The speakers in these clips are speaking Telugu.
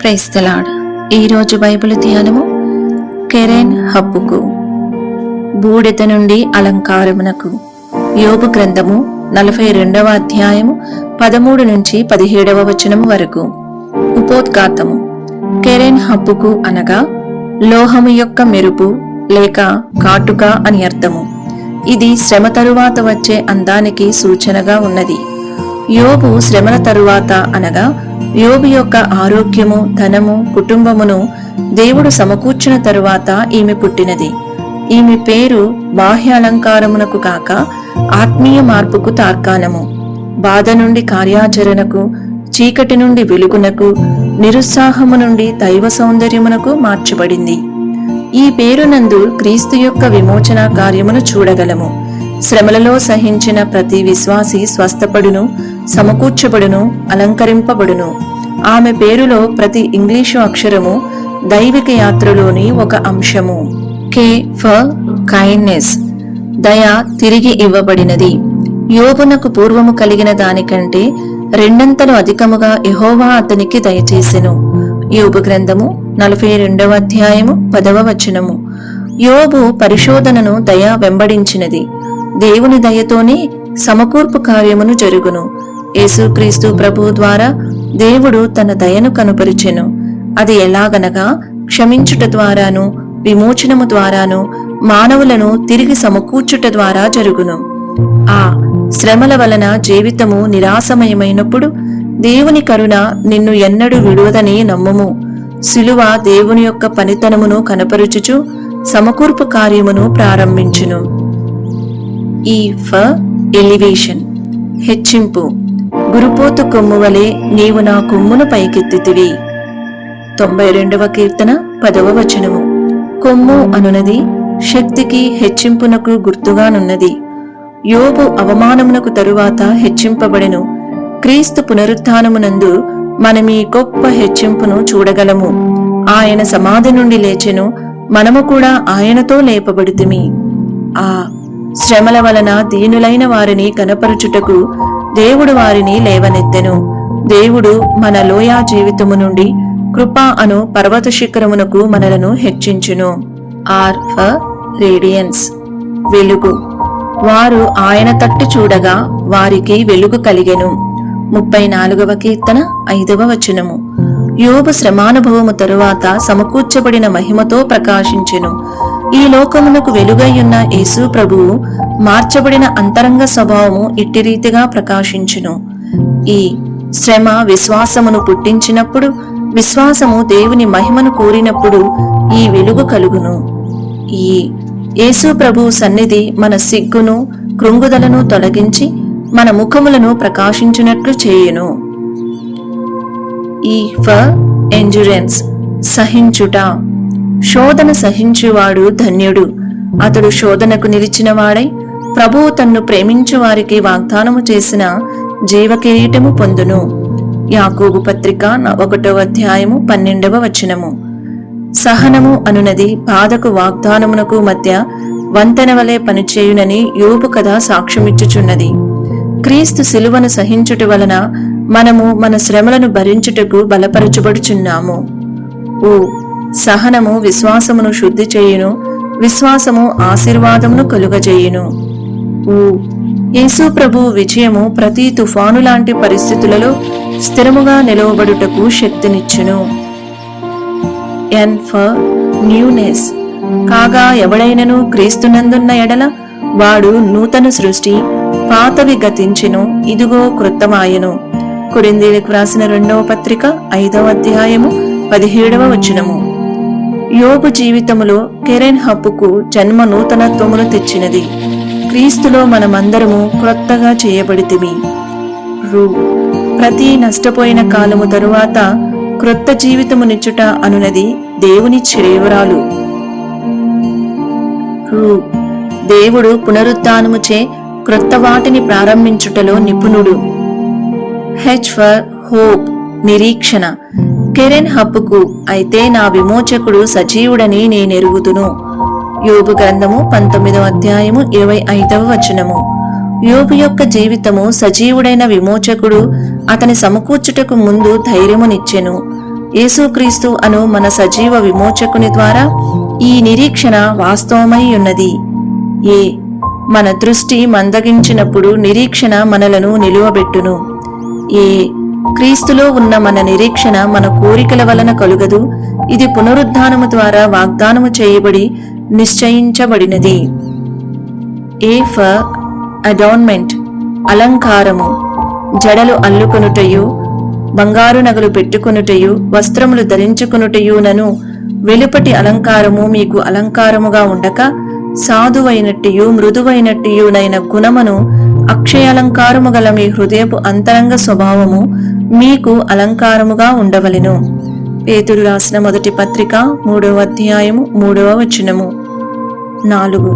క్రైస్తలాడ్. ఈరోజు బైబిల్ ధ్యానము కెరెన్ హబ్బుకు. బూడిద నుండి అలంకారమునకు. యోగు గ్రంథము నలభై రెండవ అధ్యాయము పదమూడు నుంచి పదిహేడవ వచనం వరకు. ఉపోద్ఘాతము. కెరెన్ హబ్బుకు అనగా లోహము యొక్క మెరుపు లేక కాటుక అని అర్థము. ఇది శ్రమ తరువాత వచ్చే అందానికి సూచనగా ఉన్నది. యోబు శ్రమల తరువాత అనగా యోబు యొక్క ఆరోగ్యము ధనము కుటుంబమును దేవుడు సమకూర్చిన తరువాత ఈమె పుట్టినది. ఈమె పేరు బాహ్య అలంకారమునకు కాక ఆత్మీయ మార్పుకు తార్కాణము. బాధ నుండి కార్యాచరణకు చీకటి నుండి వెలుగునకు నిరుత్సాహము నుండి దైవ సౌందర్యమునకు మార్చబడింది. ఈ పేరునందు క్రీస్తు యొక్క విమోచన కార్యమును చూడగలము. శ్రమలలో సహించిన ప్రతి విశ్వాసి స్వస్థపడును సమకూర్చబడును అలంకరింపబడును. ఆమె పేరులో ప్రతి ఇంగ్లీషు అక్షరము దైవిక యాత్రలోని ఒక అంశము. కే. For kindness. దయ తిరిగి ఇవ్వబడినది. యోగునకు పూర్వము కలిగిన దానికంటే రెండంతలు అధికముగా ఎహోవా అతనికి దయచేసెను. యోబు గ్రంథము నలభై రెండవ అధ్యాయము పదవ వచనము. యోబు పరిశోధనను దయ వెంబడించినది. దేవుని దయతోనే సమకూర్పు కార్యమును జరుగును. యేసుక్రీస్తు ప్రభు ద్వారా దేవుడు తన దయను కనుపరిచెను. అది ఎలాగనగా క్షమించుట ద్వారాను విమోచనము ద్వారాను మానవులను తిరిగి సమకూర్చుట ద్వారా జరుగును. ఆ శ్రమల వలన జీవితము నిరాశమయమైనప్పుడు దేవుని కరుణ నిన్ను ఎన్నడూ విడువదని నమ్ముము. సిలువ దేవుని యొక్క పనితనమును కనపరుచుచు సమకూర్పు కార్యమును ప్రారంభించును. ఈ ఫ ఎలివేషన్. హెచ్చింపు. గురుపోతు కొమ్ము వలె నీవు నా కొమ్మును పైకెత్తితివి. తొంభై రెండవ కీర్తన పదవ వచనము. కొమ్ము అనునది శక్తికి హెచ్చింపునకు గుర్తుగానున్నది. యోబు అవమానమునకు తరువాత హెచ్చింపబడెను. క్రీస్తు పునరుత్నమునందు మనమీ గొప్ప హెచ్చింపును చూడగలము. ఆయన సమాధి నుండి లేచెను. మనము కూడా ఆయనతో లేపబడితిమి. ఆ శ్రమల వలన దీనులైన వారిని కనపరుచుటకు దేవుడు వారిని లేవనెత్తెను. దేవుడు మన లోయా జీవితము నుండి కృపా అను పర్వత శిఖరమునకు మనలను హెచ్చించును. R for radiance. వెలుగు. వారు ఆయన తట్టు చూడగా వారికి వెలుగు కలిగెను. ముప్పై నాలుగవ కీర్తన ఐదవ వచనము. యోగు శ్రమానుభవము తరువాత సమకూర్చబడిన మహిమతో ప్రకాశించెను. ఈ లోకమునకు వెలుగయ్యున్న యేసు ప్రభువు మార్చబడిన అంతరంగ స్వభావము ఇట్టి రీతిగా ప్రకాశించును. ఈ శ్రమ విశ్వాసమును పుట్టించినప్పుడు విశ్వాసము దేవుని మహిమను కోరినప్పుడు ఈ వెలుగు కలుగును. ఈ యేసు ప్రభువు సన్నిధి మన సిగ్గును కృంగుదలను తొలగించి మన ముఖములను ప్రకాశించినట్లు చేయును. ఈ ఫర్ ఎంజురెన్స్ సహించుట శోధన సహించువాడు ధన్యుడు. అతడు శోధనకు నిలిచినవాడై ప్రభువు తన్ను ప్రేమించు వారికి వాగ్దానము చేసిన జీవకిరీటము పొందును. యాకోబు పత్రిక న- ఒకటవ అధ్యాయము పన్నెండవ వచనము. సహనము అనునది బాధకు వాగ్దానమునకు మధ్య వంతెన వలె పనిచేయునని యోబు కథ సాక్ష్యమిచ్చుచున్నది. క్రీస్తు శిలువను సహించుట వలన మనము మన శ్రమలను భరించుటకు బలపరచబడుచున్నాము. ఓ సహనము విశ్వాసమును శుద్ధి చేయును విశ్వాసము ఆశీర్వాదమును కలుగజేయును. ఊ. యేసు ప్రభు విజయము ప్రతి తుఫాను లాంటి పరిస్థితులలో స్థిరముగా నిలవబడుటకు శక్తినిచ్చును. ఎన్ ఫర్ న్యూనెస్ కాగా ఎవడైనను క్రీస్తునందున్న ఎడల వాడు నూతన సృష్టి పాతవి గతించెను ఇదిగో కృత్తమాయను కొరిందీలకు వ్రాసిన రెండవ పత్రిక ఐదవ అధ్యాయము పదిహేడవ వచనము. యోగు జీవితములో కెరెన్ హప్పుకు జన్మ నూతనత్వమును తెచ్చినది. క్రీస్తులో మనమందరము క్రొత్తగా చేయబడితిమి. రూ. ప్రతి నష్టపోయిన కాలము తరువాత క్రొత్త జీవితమునిచ్చుట అనునది దేవుని చిరేవరాలు రూ. దేవుడు పునరుత్నముచే క్రొత్త వాటిని ప్రారంభించుటలో నిపుణుడు. H for hope. నిరీక్షణ. కెరెన్ హప్పుకు అయితే నా విమోచకుడు సజీవుడని నేనెరుగుదును. యోబు గ్రంథము పంతొమ్మిదవ అధ్యాయము ఇరవై ఐదవ వచనము. యోబు యొక్క జీవితము సజీవుడైన విమోచకుడు అతని సమకూర్చుటకు ముందు ధైర్యమునిచ్చెను. యేసుక్రీస్తు అను మన సజీవ విమోచకుని ద్వారా ఈ నిరీక్షణ వాస్తవమై ఉన్నది ఏ మన దృష్టి మందగించినప్పుడు నిరీక్షణ మనలను నిలువబెట్టును. ఏ క్రీస్తులో ఉన్న మన నిరీక్షణ మన కోరికల వలన కలుగదు. ఇది పునరుద్ధానము ద్వారా వాగ్దానము చేయబడి నిశ్చయించబడినది. ఏ ఫర్ అడాన్మెంట్ అలంకారము జడలు అల్లుకొనుటయు బంగారు నగలు పెట్టుకొనుటయు వస్త్రములు ధరించుకొనుటయునను వెలుపటి అలంకారము మీకు అలంకారముగా ఉండక సాధువైనట్టియు మృదువైనట్టియునైన గుణమును అక్షయాలంకారము గల మీ హృదయపు అంతరంగ స్వభావము మీకు అలంకారముగా ఉండవలెను. పేతుడు రాసిన మొదటి పత్రిక మూడవ అధ్యాయము మూడవ వచనము. నాలుగు.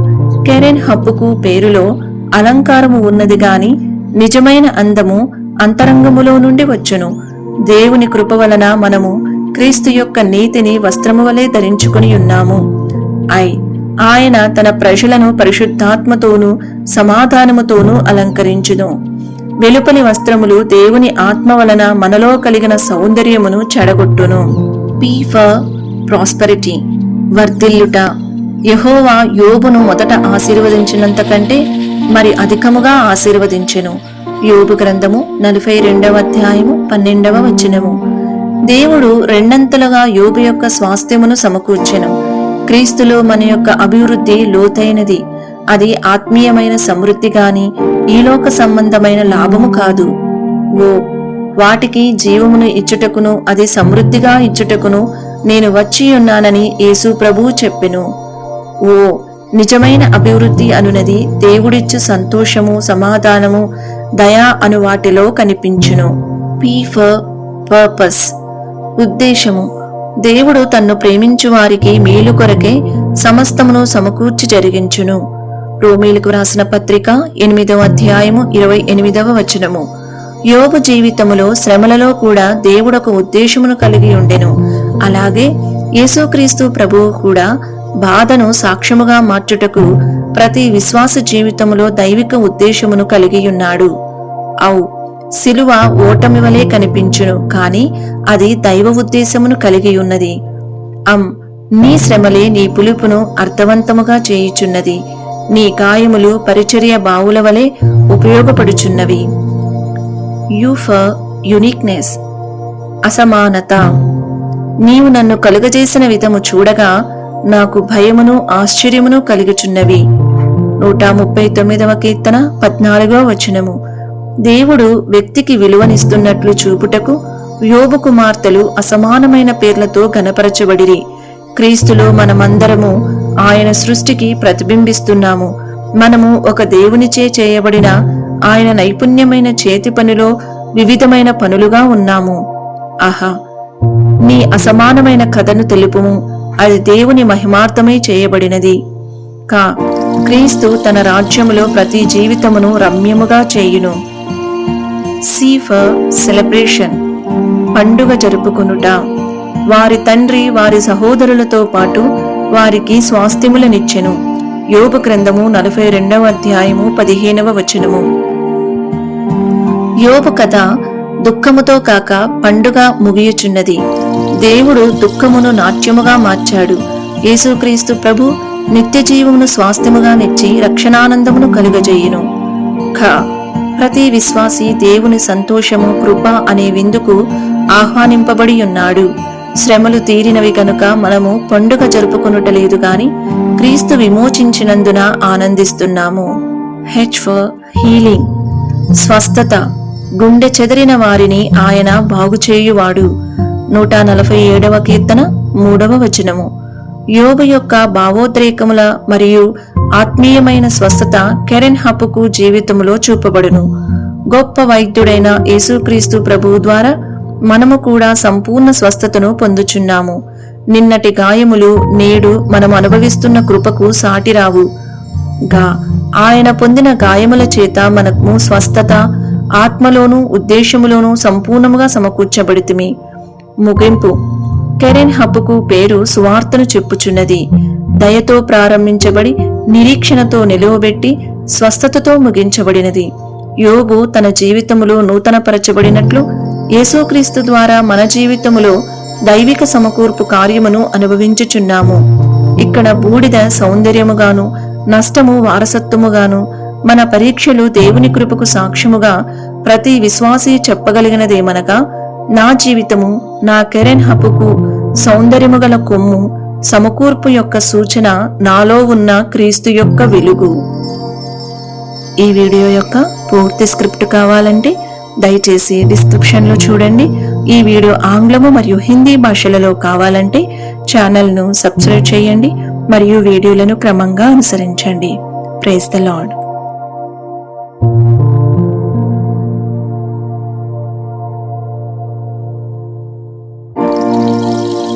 కెరెన్ హబ్బుకు పేరులో అలంకారము ఉన్నది గాని నిజమైన అందము అంతరంగములో నుండి వచ్చును. దేవుని కృప వలన మనము క్రీస్తు యొక్క నీతిని వస్త్రము వలె ధరించుకుని ఉన్నాము. ఐ. ఆయన తన ప్రజలను పరిశుద్ధాత్మతోనూ సమాధానముతోనూ అలంకరించును. వెలుపలి వస్త్రములు దేవుని ఆత్మ వలన మనలో కలిగిన సౌందర్యమును చెడగొట్టును. P for prosperity. వర్ధిల్లుట. యహోవా యోబును మొదట ఆశీర్వదించినంత కంటే మరి అధికముగా ఆశీర్వదించెను. యోబు గ్రంథము నలభై రెండవ అధ్యాయము పన్నెండవ వచనము. దేవుడు రెండంతలుగా యోబు యొక్క స్వాస్థ్యమును సమకూర్చెను. క్రీస్తులో మన యొక్క అభివృద్ధి లోతైనది. అది ఆత్మీయమైన సమృద్ధి గాని ఈలోక సంబంధమైన లాభము కాదు. ఓ వాటికి జీవమును ఇచ్చుటకును అది సమృద్ధిగా ఇచ్చుటకును నేను వచ్చి ఉన్నానని యేసు ప్రభువు చెప్పెను. ఓ నిజమైన అభివృద్ధి అనునది దేవుడిచ్చు సంతోషము సమాధానము దయా అను వాటిలో కనిపించును. పీ ఫర్ పర్పస్ ఉద్దేశము. దేవుడు తన్ను ప్రేమించు వారికి మేలు కొరకే సమస్తమును సమకూర్చి జరిగించును. రోమీలకు రాసిన పత్రిక ఎనిమిదవ అధ్యాయము ఇరవై ఎనిమిదవ వచనము. యోగు జీవితములో శ్రమలలో కూడా దేవుడొక ఉద్దేశమును కలిగి ఉండెను. అలాగే యేసుక్రీస్తు ప్రభువు కూడా బాధను సాక్ష్యముగా మార్చుటకు ప్రతి విశ్వాస జీవితములో దైవిక ఉద్దేశమును కలిగి ఉన్నాడు. ఔ శిలువ ఓటమి వలె కనిపించును కాని అది దైవ ఉద్దేశమును కలిగి ఉన్నది. అం నీ శ్రమలే నీ పులుపును అర్థవంతముగా చేయుచున్నది. నీ గాయములు పరిచర్య బావుల వలె ఉపయోగపడుచున్నవి. యూ ఫర్ యునిక్నెస్ అసమానత. నీవు నన్ను కలుగజేసిన విధము చూడగా నాకు భయమును ఆశ్చర్యమును కలుగుచున్నవి. నూట ముప్పై తొమ్మిదవ కీర్తన పద్నాలుగవ వచనము. దేవుడు వ్యక్తికి విలువనిస్తున్నట్లు చూపుటకు యోబు కుమార్తెలు అసమానమైన పేర్లతో గనపరచబడిరి క్రీస్తులో మనమందరము ఆయన సృష్టికి ప్రతిబింబిస్తున్నాము. మనము ఒక దేవునిచే చేయబడిన ఆయన నైపుణ్యమైన చేతి పనిలో వివిధమైన పనులుగా ఉన్నాము. ఆహా! నీ అసమానమైన కథను తెలుపుము. అది దేవుని మహిమార్థమై చేయబడినది. కా క్రీస్తు తన రాజ్యములో ప్రతి జీవితమును రమ్యముగా చేయును. C for celebration. పండుగ జరుపుకొనుట. వారి తండ్రి వారి సహోదరులతో పాటు వారికి స్వాస్థ్యములనిచ్చెను. యోగ గ్రంథము నలభై రెండవ అధ్యాయము పదిహేనవ వచనము. యోగ కథ దుఃఖముతో కాక పండుగ ముగియుచున్నది. దేవుడు దుఃఖమును నాట్యముగా మార్చాడు. యేసుక్రీస్తు ప్రభు నిత్య జీవమును స్వాస్థ్యముగా నిచ్చి రక్షణానందమును కలుగజేయును. ఖ ప్రతి విశ్వాసి దేవుని సంతోషము కృప అనే విందుకు ఆహ్వానింపబడి ఉన్నాడు శ్రమలు తీరినవి కనుక మనము పండుగ జరుపుకొనుటలేదు గాని క్రీస్తు విమోచించినందున ఆనందిస్తున్నాము. హెచ్ ఫర్ హీలింగ్ స్వస్థత. గుండె చెదిరిన వారిని ఆయన బాగుచేయువాడు. నూట నలభై ఏడవ కీర్తన మూడవ వచనము. యోగ యొక్క భావోద్రేకముల మరియు ఆత్మీయమైన స్వస్థత కెరెన్ హప్పుకు జీవితములో చూపబడును. గొప్ప వైద్యుడైన యేసుక్రీస్తు ప్రభువు ద్వారా మనము కూడా సంపూర్ణ స్వస్థతను పొందుచున్నాము. నిన్నటి గాయములు నేడు మనం అనుభవిస్తున్న కృపకు సాటిరావు. గా ఆయన పొందిన గాయముల చేత మనకు స్వస్థత ఆత్మలోనూ ఉద్దేశములోనూ సంపూర్ణముగా సమకూర్చబడితిమి. ముగింపు. కెరెన్ హబ్బుకు పేరు సువార్తను చెప్పుచున్నది. దయతో ప్రారంభించబడి నిరీక్షణతో నిలువబెట్టి స్వస్థతతో ముగించబడినది. యోగు తన జీవితములో నూతనపరచబడినట్లు యేసుక్రీస్తు ద్వారా మన జీవితములో దైవిక సమకూర్పు కార్యమును అనుభవించుచున్నాము. ఇక్కడ బూడిద సౌందర్యముగాను నష్టము వారసత్వముగాను మన పరీక్షలు దేవుని కృపకు సాక్ష్యముగా ప్రతి విశ్వాసి చెప్పగలిగినదేమనగా నా జీవితము నా కెరెన్ హపుకు సౌందర్యము గల కొమ్ము సమకూర్పు యొక్క సూచన నాలో ఉన్న క్రీస్తు యొక్క వెలుగు. ఈ వీడియో యొక్క పూర్తి స్క్రిప్ట్ కావాలంటే దయచేసి డిస్క్రిప్షన్లో చూడండి. ఈ వీడియో ఆంగ్లము మరియు హిందీ భాషలలో కావాలంటే ఛానల్ను సబ్స్క్రైబ్ చేయండి మరియు వీడియోలను క్రమంగా అనుసరించండి. Praise the lord